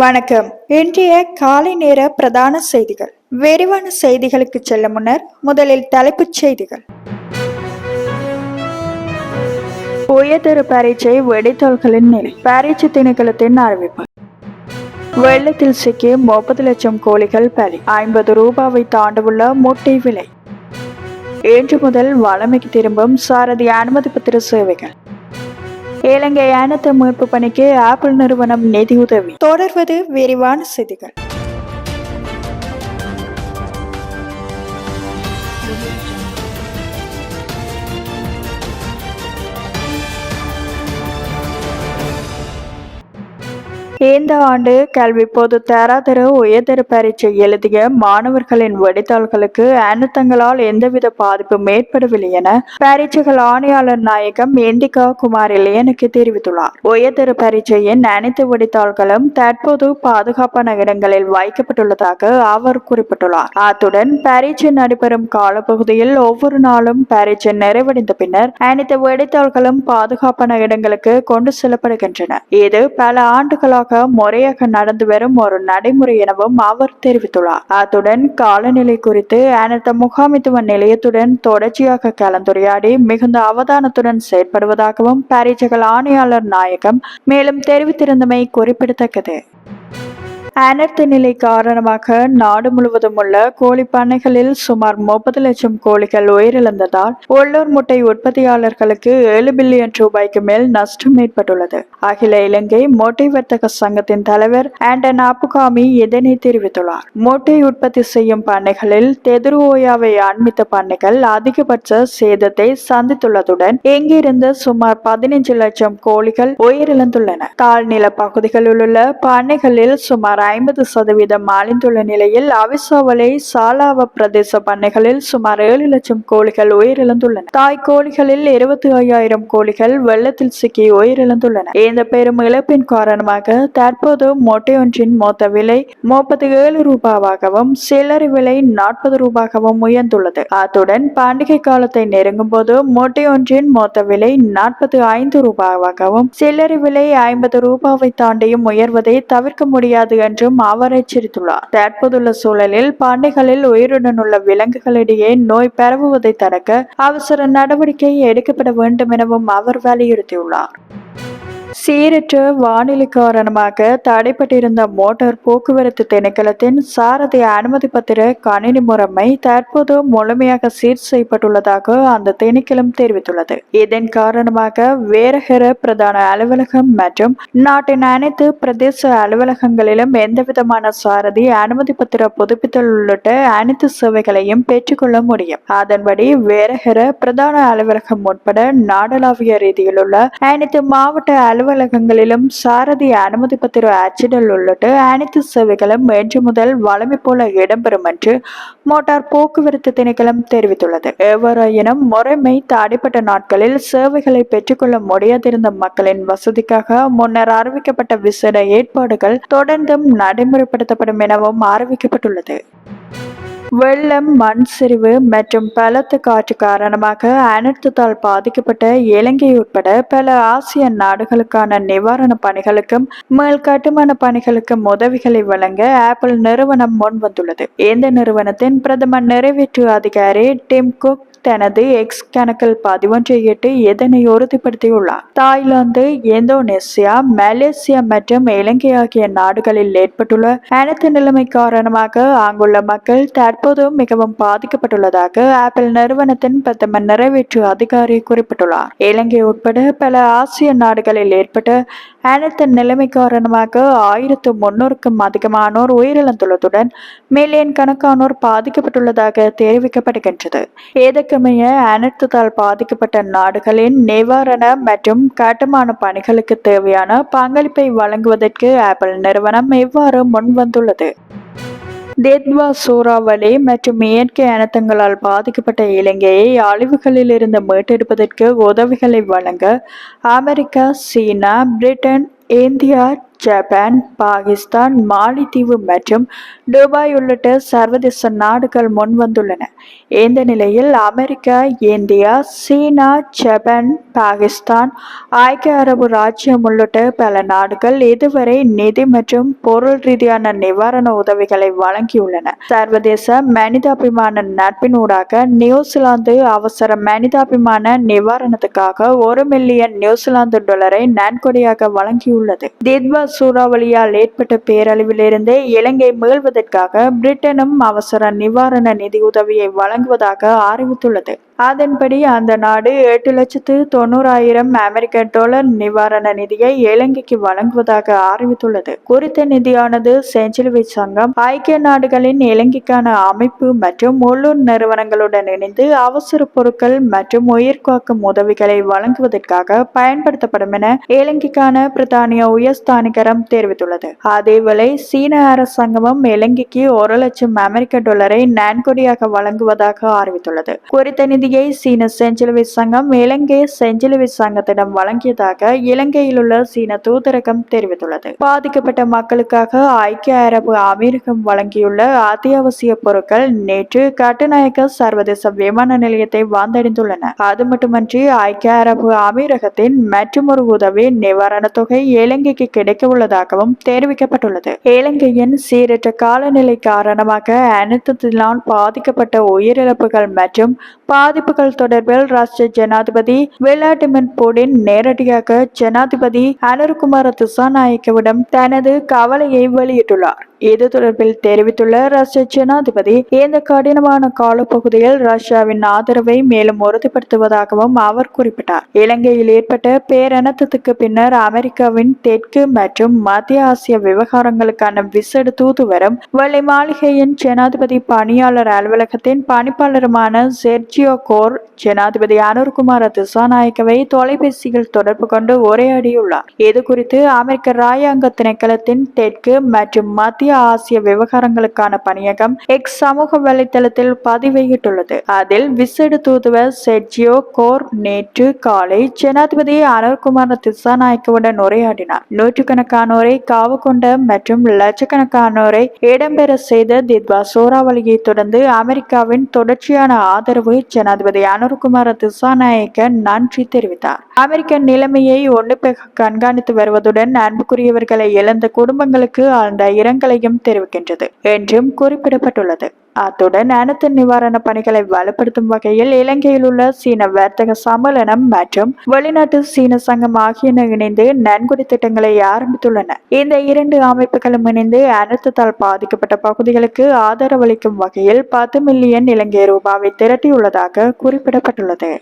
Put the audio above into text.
வணக்கம். இன்றைய காலை நேர பிரதான செய்திகள். விரிவான செய்திகளுக்கு செல்ல முன்னர் முதலில் தலைப்புச் செய்திகள். உயர்தர பரீட்சை வெடித்தோள்களின் நிலை. பரீட்சை திணைக்களத்தின் அறிவிப்பு. வெள்ளத்தில் சிக்கி முப்பது லட்சம் கோழிகள் பலி. ஐம்பது ரூபாவை தாண்டவுள்ள முட்டை விலை. இன்று முதல் வளமைக்கு திரும்பும் சாரதி அனுமதி பத்திர சேவைகள். இலங்கை அனைத்து மீட்பு பணிக்கு ஆப்பிள் நிறுவனம் நிதியுதவி தொடர்வது விரிவான செய்திகள். இந்த ஆண்டு கல்வி பொது தராதர உயர்தர பரீட்சை எழுதிய மாணவர்களின் வெடித்தாள்களுக்கு அனுத்தங்களால் எந்தவித பாதிப்பும் ஏற்படவில்லை என பரீட்சைகள் ஆணையாளர் நாயகம் இந்திகா குமார் இளையனுக்கு தெரிவித்துள்ளார். உயர்தர பரீட்சையின் அனைத்து வெடித்தாள்களும் தற்போது பாதுகாப்பான இடங்களில் வைக்கப்பட்டுள்ளதாக அவர் குறிப்பிட்டுள்ளார். அத்துடன் பரீட்சை நடைபெறும் காலப்பகுதியில் ஒவ்வொரு நாளும் பரீட்சை நிறைவடைந்த பின்னர் அனைத்து வெடித்தாள்களும் பாதுகாப்பான இடங்களுக்கு கொண்டு செல்லப்படுகின்றன. இது பல ஆண்டுகளாக முறையாக நடந்து வரும் ஒரு நடைமுறை எனவும் அவர் தெரிவித்துள்ளார். அத்துடன் காலநிலை குறித்து அனைத்து முகாமித்துவ நிலையத்துடன் தொடர்ச்சியாக கலந்துரையாடி மிகுந்த அவதானத்துடன் செயற்படுவதாகவும் பரீட்சைகள் ஆணையாளர் நாயகம் மேலும் தெரிவித்திருந்தமை குறிப்பிடத்தக்கது. அனர்த்த நிலை காரணமாக நாடு முழுவதும் உள்ள கோழி பண்ணைகளில் சுமார் முப்பது லட்சம் கோழிகள் உயிரிழந்ததால் உள்ளூர் முட்டை உற்பத்தியாளர்களுக்கு ஏழு பில்லியன் ரூபாய்க்கு மேல் நஷ்டம் ஏற்பட்டுள்ளது. அகில இலங்கை மோட்டை வர்த்தக சங்கத்தின் தலைவர் ஆண்டன் அப்புகாமி இதனை தெரிவித்துள்ளார். முட்டை உற்பத்தி செய்யும் பண்ணைகளில் தெதுரு ஓயாவை ஆன்மித்த பண்ணைகள் அதிகபட்ச சேதத்தை சந்தித்துள்ளதுடன் இங்கிருந்து சுமார் பதினைஞ்சு லட்சம் கோழிகள் உயிரிழந்துள்ளன. தாழ்நில பகுதிகளில் உள்ள பண்ணைகளில் சுமார் ஐம்பது சதவீதம் அழிந்துள்ள நிலையில் அவிசோவலை சாலாவ பிரதேச பண்ணைகளில் சுமார் ஏழு லட்சம் கோழிகள் உயிரிழந்துள்ளன. தாய் கோழிகளில் இருபத்தி ஐயாயிரம் கோழிகள் வெள்ளத்தில் சிக்கி உயிரிழந்துள்ளன. இந்த பெரும் இழப்பின் காரணமாக தற்போது மொட்டையொன்றின் மொத்த விலை முப்பத்தி ஏழு ரூபாவாகவும் சில்லறை விலை நாற்பது ரூபாகவும் உயர்ந்துள்ளது. அத்துடன் பண்டிகை காலத்தை நெருங்கும் போது மொட்டையொன்றின் மொத்த விலை நாற்பத்தி ஐந்து ரூபாவாகவும் சில்லறை விலை ஐம்பது ரூபாவை தாண்டியும் உயர்வதை தவிர்க்க முடியாது என்றும் அவர் எச்சரித்துள்ளார் தற்போதுள்ள சூழலில் பண்ணைகளில் உயிருடன் உள்ள விலங்குகளிடையே நோய் பரவுவதை தடுக்க அவசர நடவடிக்கை எடுக்கப்பட வேண்டும் எனவும் அவர் வலியுறுத்தியுள்ளார். சீரற்ற வானிலை காரணமாக தடைப்பட்டிருந்த மோட்டார் போக்குவரத்து திணைக்களத்தின் சாரதி அனுமதி பத்திர கணினி முறைமை தற்போது முழுமையாக சீர் செய்யப்பட்டுள்ளதாக அந்த திணைக்களம் தெரிவித்துள்ளது. இதன் காரணமாக வேரகர பிரதான அலுவலகம் மற்றும் நாட்டின் அனைத்து பிரதேச அலுவலகங்களிலும் எந்தவிதமான சாரதி அனுமதி பத்திர புதுப்பித்தல் உள்ளிட்ட அனைத்து சேவைகளையும் பெற்றுக்கொள்ள முடியும். அதன்படி வேரகர பிரதான அலுவலகம் உட்பட நாடளாவிய ரீதியில் உள்ள அனைத்து மாவட்ட அலுவலகங்களிலும் சாரதி அனுமதி பத்திர அச்சிடல் உள்ளிட்ட அனைத்து சேவைகளும் இன்று முதல் வளமை போல இடம்பெறும் என்று மோட்டார் போக்குவரத்து திணைக்களம் தெரிவித்துள்ளது. எவ்வாறாயினும் முறைமை தடைப்பட்ட நாட்களில் சேவைகளை பெற்றுக்கொள்ள முடியாதிருந்த மக்களின் வசதிக்காக முன்னர் அறிவிக்கப்பட்ட விசேட ஏற்பாடுகள் தொடர்ந்தும் நடைமுறைப்படுத்தப்படும் எனவும் அறிவிக்கப்பட்டுள்ளது. வெள்ளம் மண் சரிவு மற்றும் பலத்த காற்று காரணமாக அனர்த்தத்தால் பாதிக்கப்பட்ட இலங்கை உட்பட பல ஆசிய நாடுகளுக்கான நிவாரண பணிகளுக்கும் மேல் கட்டுமான பணிகளுக்கும் உதவிகளை வழங்க ஆப்பிள் நிறுவனம் முன் வந்துள்ளது இந்த நிறுவனத்தின் பிரதம நிறைவேற்று அதிகாரி டிம் குக் தனது எக்ஸ் கணக்கில் பதிவொன்றை இட்டு இதனை உறுதிப்படுத்தியுள்ளார்? தாய்லாந்து இந்தோனேசியா மலேசியா மற்றும் இலங்கை ஆகிய நாடுகளில் ஏற்பட்டுள்ள அனைத்து நிலைமை காரணமாக அங்குள்ள மக்கள் தற்போது மிகவும் பாதிக்கப்பட்டுள்ளதாக ஆப்பிள் நிறுவனத்தின் பிரதம நிறைவேற்று அதிகாரி குறிப்பிட்டுள்ளார். இலங்கை உட்பட பல ஆசிய நாடுகளில் ஏற்பட்ட அனைத்து நிலைமை காரணமாக ஆயிரத்து முன்னூறுக்கும் அதிகமானோர் உயிரிழந்துள்ளதுடன் மில்லியன் கணக்கானோர் பாதிக்கப்பட்டுள்ளதாக தெரிவிக்கப்படுகின்றது. இதற்கமைய அனர்த்தத்தால் பாதிக்கப்பட்ட நாடுகளின் நிவாரண மற்றும் கட்டுமான பணிகளுக்கு தேவையான பங்களிப்பை வழங்குவதற்கு ஆப்பிள் நிறுவனம் இவ்வாறு முன்வந்துள்ளது. தேத்வா சூறாவளி மற்றும் இயற்கை அனர்த்தங்களால் பாதிக்கப்பட்ட இலங்கையை அழிவுகளில் இருந்து மீட்டெடுப்பதற்கு உதவிகளை வழங்க அமெரிக்கா சீனா பிரிட்டன் இந்தியா ஜப்பான் பாகிஸ்தான் மாலித்தீவு மற்றும் துபாய் உள்ளிட்ட சர்வதேச நாடுகள் முன்வந்துள்ளன. இந்த நிலையில் அமெரிக்கா இந்தியா சீனா ஜப்பான் பாகிஸ்தான் ஐக்கிய அரபு ராஜ்யம் உள்ளிட்ட பல நாடுகள் இதுவரை நிதி மற்றும் பொருள் ரீதியான நிவாரண உதவிகளை வழங்கியுள்ளன. சர்வதேச மனிதாபிமான நட்பினூடாக நியூசிலாந்து அவசர மனிதாபிமான நிவாரணத்துக்காக ஒரு மில்லியன் நியூசிலாந்து டாலரை நன்கொடையாக வழங்கியுள்ளது. திட்வா சூறாவளியால் ஏற்பட்ட பேரழிவிலிருந்து இலங்கை மீள்வதற்காக பிரிட்டனும் அவசர நிவாரண நிதியுதவியை வழங்குவதாக அறிவித்துள்ளது. அதன்படி அந்த நாடு எட்டு லட்சத்து தொண்ணூறாயிரம் அமெரிக்க டாலர் நிவாரண நிதியை இலங்கைக்கு வழங்குவதாக அறிவித்துள்ளது. குறித்த நிதியானது செஞ்சிலுவை சங்கம் ஐக்கிய நாடுகளின் இலங்கைக்கான அமைப்பு மற்றும் உள்ளூர் நிறுவனங்களுடன் இணைந்து அவசர பொருட்கள் மற்றும் உயிர்காக்கும் உதவிகளை வழங்குவதற்காக பயன்படுத்தப்படும் என இலங்கைக்கான பிரித்தானிய உயர்ஸ்தானிகரம் தெரிவித்துள்ளது. அதேவேளை சீன அரசாங்கமும் இலங்கைக்கு ஒரு லட்சம் அமெரிக்க டாலரை நன்கொடையாக வழங்குவதாக அறிவித்துள்ளது. குறித்த நிதி நிதியை சீன செஞ்சிலுவை சங்கம் இலங்கை செஞ்சிலுவை சங்கத்திடம் வழங்கியதாக இலங்கையில் உள்ள சீன தூதரகம் தெரிவித்துள்ளது. பாதிக்கப்பட்ட மக்களுக்காக ஐக்கிய அரபு அமீரகம் வழங்கியுள்ள அத்தியாவசிய பொருட்கள் நேற்று கட்டுநாயக்க சர்வதேச விமான நிலையத்தை வந்தடைந்துள்ளன. அது மட்டுமன்றி ஐக்கிய அரபு அமீரகத்தின் மற்றொரு உதவி நிவாரண தொகை இலங்கைக்கு கிடைக்க உள்ளதாகவும் தெரிவிக்கப்பட்டுள்ளது. இலங்கையின் சீரற்ற காலநிலை காரணமாக அனைத்து பாதிக்கப்பட்ட உயிரிழப்புகள் மற்றும் பாதிப்புகள் தொடர்பில் ராஷ்டிர ஜனாதிபதி விளாடிமிர் புடின் நேரடியாக ஜனாதிபதி அனுர்குமார திசாநாயக்கவிடம் தனது கவலையை வெளியிட்டுள்ளார். இது தொடர்பில் தெரிவித்துள்ள ரஷ்ய ஜனாதிபதி இந்த கடினமான காலப்பகுதியில் ரஷ்யாவின் ஆதரவை மேலும் உறுதிப்படுத்துவதாகவும் அவர் குறிப்பிட்டார். இலங்கையில் ஏற்பட்ட பேரணத்துக்கு பின்னர் அமெரிக்காவின் தெற்கு மற்றும் மத்திய ஆசிய விவகாரங்களுக்கான விசேட தூதுவரும் வெள்ளை மாளிகையின் ஜனாதிபதி பணியாளர் அலுவலகத்தின் பணிப்பாளருமான செர்ஜியோ கோர் ஜனாதிபதி அனுர்குமார திசாநாயக்கவை தொலைபேசியில் தொடர்பு கொண்டு உரையாடியுள்ளார். இது குறித்து அமெரிக்க ராயாங்க திணைக்களத்தின் தெற்கு மற்றும் மத்திய ஆசிய விவகாரங்களுக்கான பணியகம் எக்ஸ் சமூக வலைதளத்தில் பதிவையிட்டுள்ளது. அதில் விசேட தூதுவர் செட்ஜியோ கோர் நேற்று காலை ஜனாதிபதி அனல்குமார் திசாநாயக்கவுடன் உரையாடினார். நூற்றுக்கணக்கானோரை காவு கொண்ட மற்றும் லட்சக்கணக்கானோரை இடம்பெற செய்த தித்வா சூறாவளியை தொடர்ந்து அமெரிக்காவின் தொடர்ச்சியான ஆதரவு ஜனாதிபதி அனுர்குமார திசாநாயக்க நன்றி தெரிவித்தார். அமெரிக்க நிலைமையை ஒன்று கண்காணித்து வருவதுடன் அன்புக்குரியவர்களை இழந்த குடும்பங்களுக்கு ஆழ்ந்த இரங்கலையும் தெரிவிக்கின்றது என்றும் குறிப்பிடப்பட்டுள்ளது. அத்துடன் அனைத்து நிவாரண பணிகளை வலுப்படுத்தும் வகையில் இலங்கையில் உள்ள சீன வர்த்தக சம்மேளனம் மற்றும் வெளிநாட்டு சீன சங்கம் ஆகியன இணைந்து நன்கொடை திட்டங்களை ஆரம்பித்துள்ளன. இந்த இரண்டு அமைப்புகளும் இணைந்து அனர்த்தத்தால் பாதிக்கப்பட்ட பகுதிகளுக்கு ஆதரவளிக்கும் வகையில் பத்து மில்லியன் இலங்கை ரூபாவை திரட்டியுள்ளதாக குறிப்பிடப்பட்டுள்ளது.